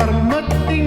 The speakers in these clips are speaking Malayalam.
കർമ്മത്തിൻ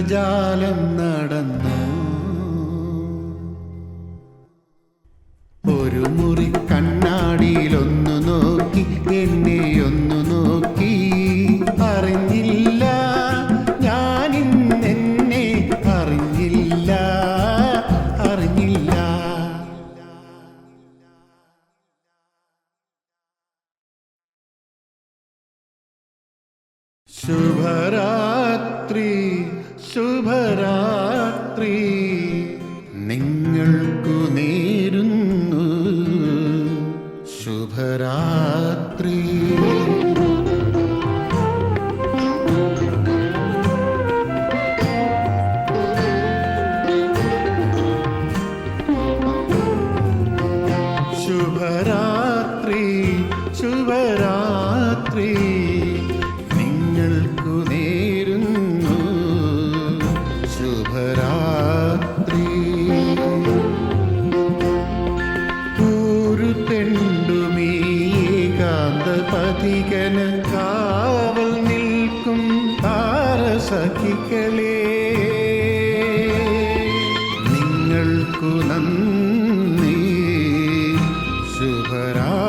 ഇന്ദ്രജാലം നടന്നു. ഒരു മുറി കണ്ണാടിയിലൊന്നു നോക്കി എന്നെ ഒന്നു നോക്കി. അറിഞ്ഞില്ല ഞാൻ എന്നെ അറിഞ്ഞില്ല അറിഞ്ഞില്ല. ശുഭരാത്രി. ശുഭരാത്രി നിങ്ങൾക്കു നേരുന്നു. ശുഭരാത്രി. ശുഭരാത്രി ശുഭരാത്രി. നിങ്ങൾക്കു താരസഖികളെ നിങ്ങൾക്കു നന്ദി. ശുഭരാത്രി